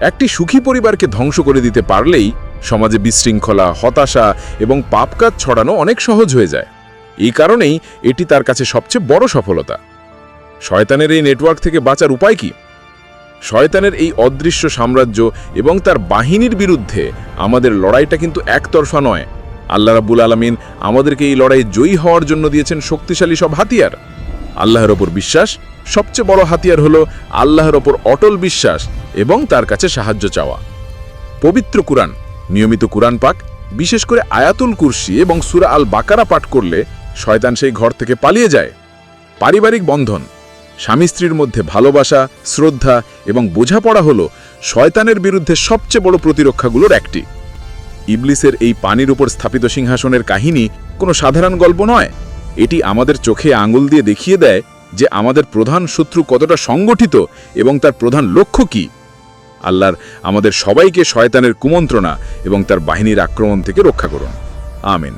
একটি সুখী পরিবারকে ধ্বংস করে দিতে পারলেই সমাজে বিশৃঙ্খলা, হতাশা এবং পাপকাজ ছড়ানো অনেক সহজ হয়ে যায়। এই কারণেই এটি তার কাছে সবচেয়ে বড় সফলতা। শয়তানের এই নেটওয়ার্ক থেকে বাঁচার উপায় কি? শয়তানের এই অদৃশ্য সাম্রাজ্য এবং তার বাহিনীর বিরুদ্ধে আমাদের লড়াইটা কিন্তু একতরফা নয়। আল্লাহ রাব্বুল আলমিন আমাদেরকে এই লড়াই জয়ী হওয়ার জন্য দিয়েছেন শক্তিশালী সব হাতিয়ার। আল্লাহর ওপর বিশ্বাস, সবচেয়ে বড় হাতিয়ার হলো আল্লাহর ওপর অটল বিশ্বাস এবং তার কাছে সাহায্য চাওয়া। পবিত্র কুরআন, নিয়মিত কুরআন পাক, বিশেষ করে আয়াতুল কুরসি এবং সুরা আল বাকারা পাঠ করলে শয়তান সেই ঘর থেকে পালিয়ে যায়। পারিবারিক বন্ধন, স্বামী স্ত্রীর মধ্যে ভালোবাসা, শ্রদ্ধা এবং বোঝাপড়া হল শয়তানের বিরুদ্ধে সবচেয়ে বড় প্রতিরক্ষাগুলোর একটি। ইবলিসের এই পানির উপর স্থাপিত সিংহাসনের কাহিনী কোনো সাধারণ গল্প নয়। এটি আমাদের চোখে আঙুল দিয়ে দেখিয়ে দেয় যে আমাদের প্রধান শত্রু কতটা সংগঠিত এবং তার প্রধান লক্ষ্য কি। আল্লাহর আমাদের সবাইকে শয়তানের কুমন্ত্রণা এবং তার বাহিনীর আক্রমণ থেকে রক্ষা করুন। আমিন।